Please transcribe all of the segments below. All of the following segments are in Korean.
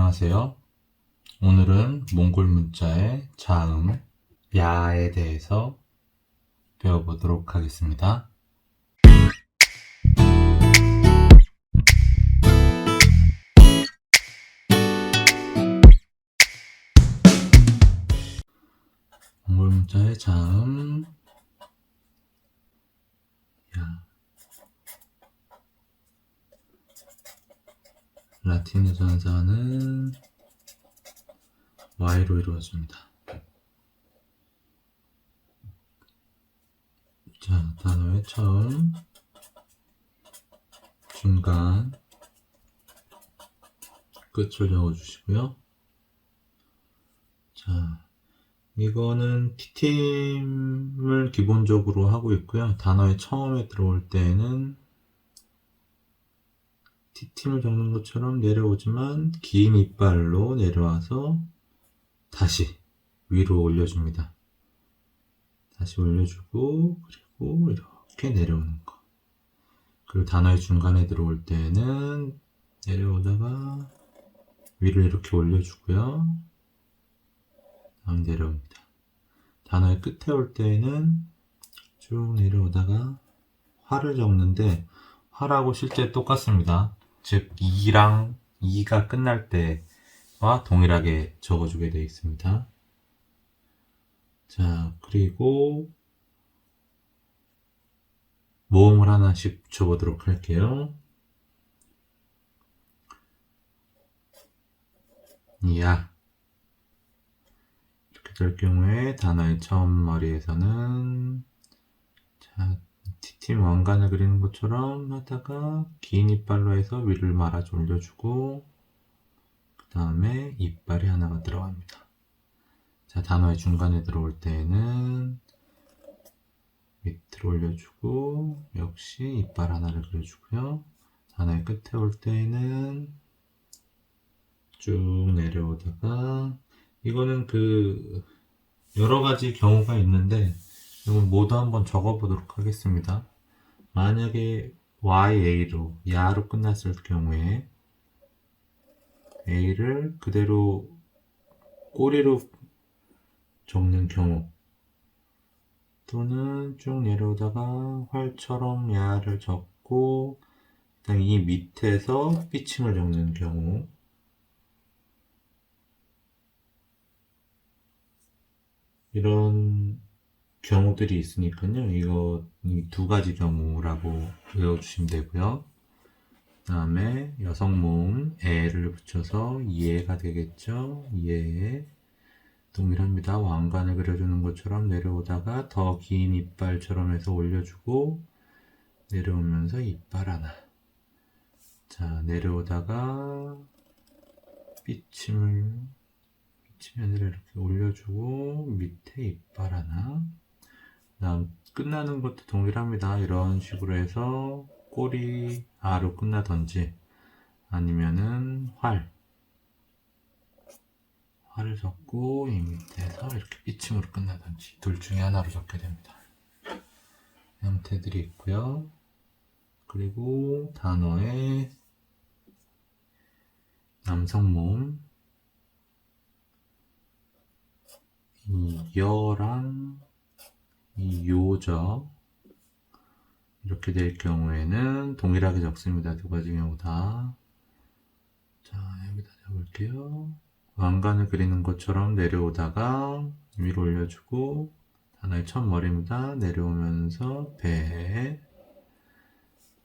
안녕하세요. 오늘은 몽골 문자의 자음, 야에 대해서 배워보도록 하겠습니다. 몽골 문자의 자음, 야. 라틴의 전사는 Y로 이루어집니다. 자, 단어의 처음, 중간, 끝을 적어주시고요. 자, 이거는 T팀을 기본적으로 하고 있고요. 단어의 처음에 들어올 때는 T팀을 적는 것처럼 내려오지만 긴 이빨로 내려와서 다시 위로 올려줍니다. 다시 올려주고 그리고 이렇게 내려오는 거. 그리고 단어의 중간에 들어올 때는 내려오다가 위로 이렇게 올려주고요. 다음 내려옵니다. 단어의 끝에 올 때는 쭉 내려오다가 화를 적는데 화라고 실제 똑같습니다. 즉 2랑 2가 끝날 때와 동일하게 적어주게 되어 있습니다. 자, 그리고 모음을 하나씩 붙여보도록 할게요. 야 이렇게 될 경우에 단어의 처음 머리에서는 자, T팀 왕관을 그리는 것처럼 하다가 긴 이빨로 해서 위를 말아줘 올려주고 그 다음에 이빨이 하나가 들어갑니다. 자, 단어의 중간에 들어올 때는 밑으로 올려주고 역시 이빨 하나를 그려주고요. 단어의 끝에 올 때는 쭉 내려오다가 이거는 그 여러 가지 경우가 있는데 이건 모두 한번 적어보도록 하겠습니다. 만약에 YA로 야로 끝났을 경우에 A를 그대로 꼬리로 적는 경우 또는 쭉 내려오다가 활처럼 야를 적고 이 밑에서 삐침을 적는 경우 이런 경우들이 있으니까요. 이거 이두 가지 경우라고 외워주시면 되고요. 그 다음에 여성 모음 에를 붙여서 예가 되겠죠. 예 동일합니다. 왕관을 그려주는 것처럼 내려오다가 더 긴 이빨처럼 해서 올려주고 내려오면서 이빨 하나. 자 내려오다가 삐침을 아니라 이렇게 올려주고 밑에 이빨 하나. 그다음 끝나는 것도 동일합니다. 이런 식으로 해서 꼬리 아로 끝나던지 아니면은 활 활을 적고 이 밑에서 이렇게 삐침으로 끝나던지 둘 중에 하나로 적게 됩니다. 형태들이 있고요. 그리고 단어의 남성 모음 이 여랑 이 요저 이렇게 될 경우에는 동일하게 적습니다. 두 가지 경우 다. 자, 여기다 적을게요. 왕관을 그리는 것처럼 내려오다가 위로 올려주고 단어의 첫 머리입니다. 내려오면서 배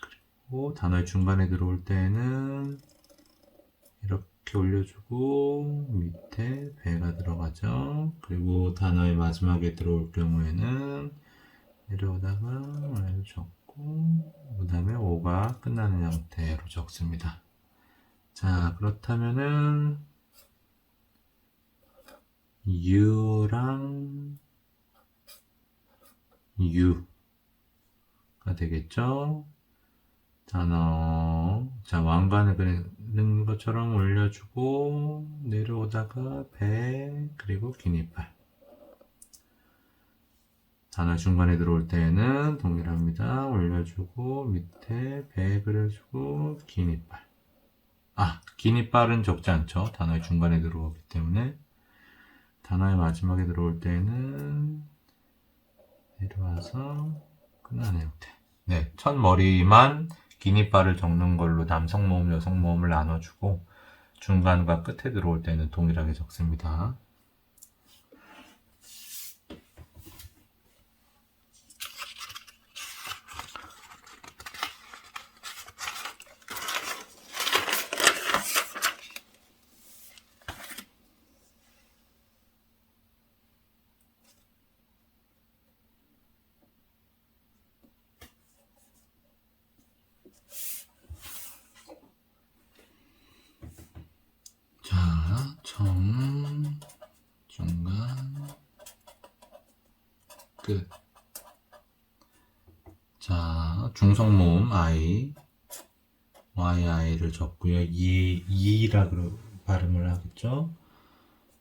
그리고 단어의 중간에 들어올 때는 이렇게 올려주고 밑에 배가 들어가죠. 그리고 단어의 마지막에 들어올 경우에는 내려오다가 Y를 적고 그 다음에 O가 끝나는 형태로 적습니다. 자 그렇다면은 U랑 U가 되겠죠. 단어 자 왕관을 그 리는 것처럼 올려주고 내려오다가 배 그리고 긴 이빨 단어 중간에 들어올 때는 동일합니다 올려주고 밑에 배 그려주고 긴 이빨 아, 긴 이빨은 적지 않죠. 단어의 중간에 들어오기 때문에. 단어의 마지막에 들어올 때는 내려와서 형태. 네, 첫 머리만 긴 이빨을 적는 걸로 남성 모음, 여성 모음을 나눠주고 중간과 끝에 들어올 때는 동일하게 적습니다. 자, 정, 중간, 끝. 자, 중성모음 I, YI를 적고요. 이, 이라 그 발음을 하겠죠.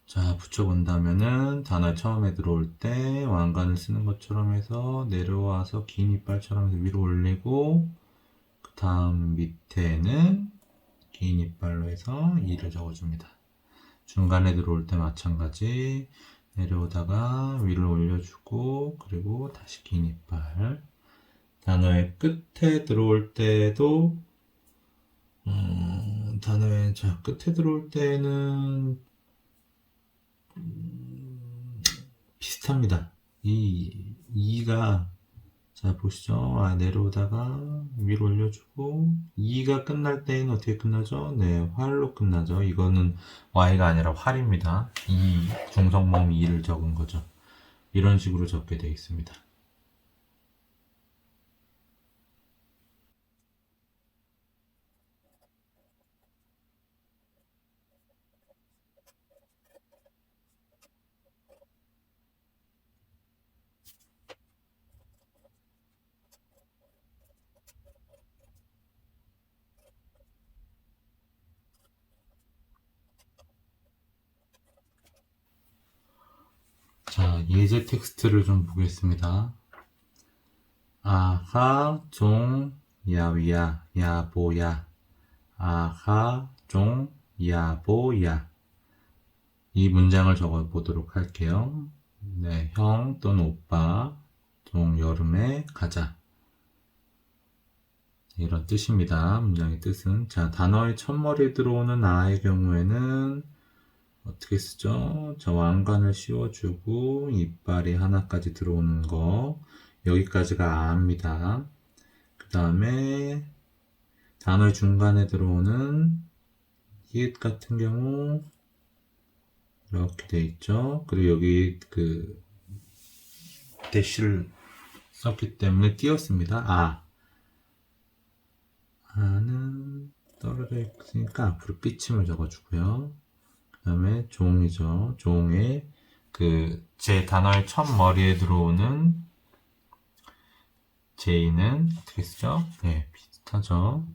자, 붙여본다면은 단어 처음에 들어올 때 왕관을 쓰는 것처럼 해서 내려와서 긴 이빨처럼 해서 위로 올리고 그 다음 밑에는 긴 이빨로 해서 이를 적어줍니다. 중간에 들어올 때 마찬가지 내려오다가 위로 올려주고 그리고 다시 긴 이빨 단어의 끝에 들어올 때도 음, 단어의 자 끝에 들어올 때는 음, 비슷합니다. 이 이가 자 보시죠. 아, 내려오다가 위로 올려주고 2가 끝날 때는 어떻게 끝나죠? 네, 활로 끝나죠. 이거는 Y가 아니라 활입니다. 2, 중성모음 2를 적은 거죠. 이런 식으로 적게 되어 있습니다. 자, 예제 텍스트를 좀 보겠습니다. 아하, 종, 야위야, 야보야. 아하, 종, 야보야. 이 문장을 적어 보도록 할게요. 네, 형 또는 오빠, 종 여름에 가자. 이런 뜻입니다. 문장의 뜻은. 자, 단어의 첫머리에 들어오는 아의 경우에는 어떻게 쓰죠? 저 왕관을 씌워주고 이빨이 하나까지 들어오는 거 여기까지가 아입니다. 그 다음에 단어의 중간에 들어오는 이읒 같은 경우 이렇게 돼 있죠. 그리고 여기 그 대시를 썼기 때문에 띄었습니다. 아 아는 떨어져 있으니까 앞으로 삐침을 적어주고요. 그 다음에 종이죠. 종에 그제 단어의 첫 머리에 들어오는 제이는 어떻게 쓰죠? 네, 비슷하죠.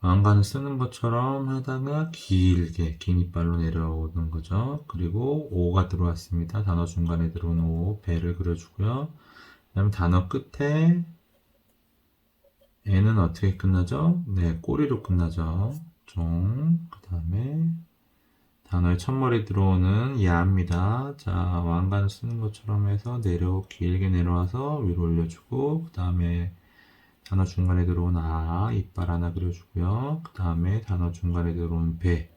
왕관을 쓰는 것처럼 하다가 길게 긴 이빨로 내려오는 거죠. 그리고 오가 들어왔습니다. 단어 중간에 들어오는 오, 배를 그려주고요. 그 다음에 단어 끝에 애는 어떻게 끝나죠? 네, 꼬리로 끝나죠. 종, 그 다음에 단어의 첫머리 들어오는 야입니다. 자, 왕관을 쓰는 것처럼 해서 내려, 길게 내려와서 위로 올려주고, 그 다음에 단어 중간에 들어온 아, 이빨 하나 그려주고요. 그 다음에 단어 중간에 들어온 배,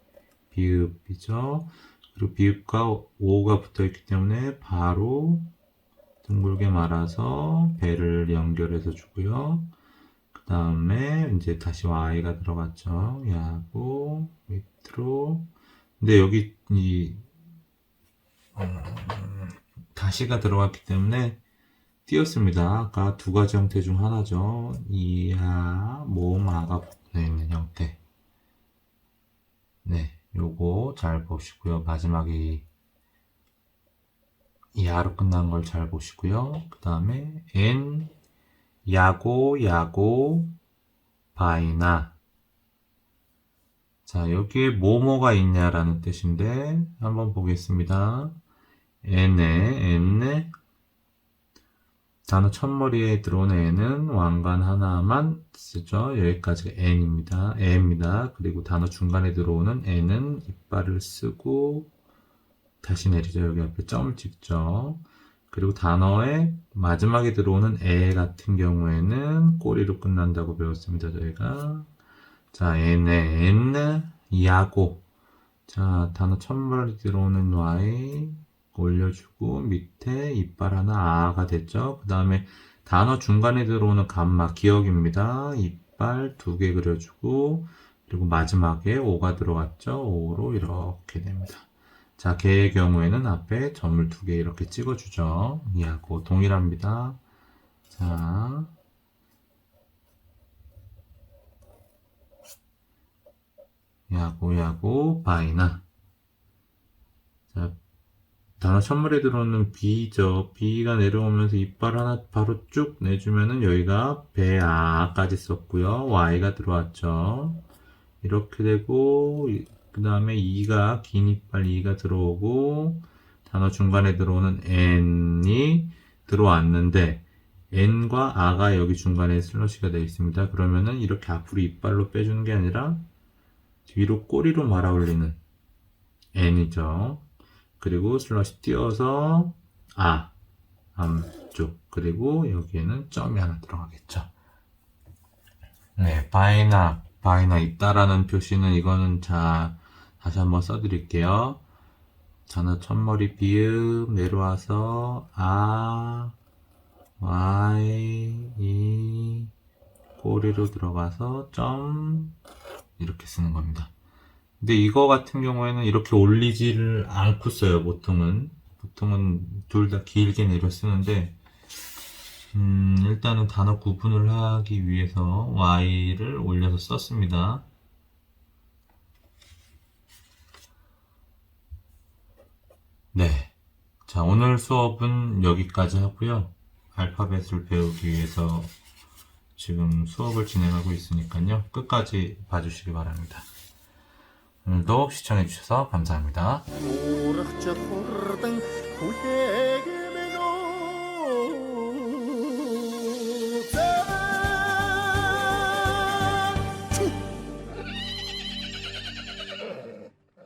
비읍이죠. 그리고 비읍과 오가 붙어 있기 때문에 바로 둥글게 말아서 배를 연결해서 주고요. 그 다음에 이제 다시 Y가 들어갔죠. 야고 밑으로. 근데 여기 이 음, 다시가 들어갔기 때문에 띄었습니다. 아까 두 가지 형태 중 하나죠. 이하 모음 아가 붙어 있는 형태. 네, 요거 잘 보시고요. 마지막에 이하로 끝난 걸 잘 보시고요. 그 다음에 n 야고 야고 바이나 자, 여기에 뭐뭐가 있냐라는 뜻인데 한번 보겠습니다. n에 n 단어 첫머리에 들어오는 n은 왕관 하나만 쓰죠. 여기까지가 n입니다. n입니다. 그리고 단어 중간에 들어오는 n은 이빨을 쓰고 다시 내리죠. 여기 앞에 점을 찍죠. 그리고 단어의 마지막에 들어오는 에 같은 경우에는 꼬리로 끝난다고 배웠습니다. 저희가 자 n의 n 야고 자 단어 첫머리 들어오는 y 올려주고 밑에 이빨 하나 아가 됐죠. 그 다음에 단어 중간에 들어오는 감마 기억입니다. 이빨 두 개 그려주고 그리고 마지막에 오가 들어갔죠. 오로 이렇게 됩니다. 자, 개의 경우에는 앞에 점을 두 개 이렇게 찍어주죠. 이하고 동일합니다. 자, 야고 야고 바이나 자 단어 첫물에 들어오는 B죠. B가 내려오면서 이빨 하나 바로 쭉 내주면은 여기가 배아까지 썼고요. Y가 들어왔죠. 이렇게 되고 그 다음에 E가 긴 이빨 E가 들어오고 단어 중간에 들어오는 N이 들어왔는데 N과 A가 여기 중간에 슬러시가 되어 있습니다. 그러면은 이렇게 앞으로 이빨로 빼주는 게 아니라 뒤로 꼬리로 말아 올리는 N이죠. 그리고 슬러시 띄어서 아 앞쪽 그리고 여기에는 점이 하나 들어가겠죠. 네, 바이나 바이나 있다라는 표시는 이거는 자 다시 한번 써드릴게요. 단어 첫머리 비읍 내려와서 아 y 이 꼬리로 들어가서 점 이렇게 쓰는 겁니다. 근데 이거 같은 경우에는 이렇게 올리지를 않고 써요, 보통은. 보통은 둘 다 길게 내려 쓰는데, 음, 일단은 단어 구분을 하기 위해서 Y를 올려서 썼습니다. 네. 자, 오늘 수업은 여기까지 하고요. 알파벳을 배우기 위해서 지금 수업을 진행하고 있으니까요. 끝까지 봐주시기 바랍니다. 오늘도 시청해주셔서 감사합니다.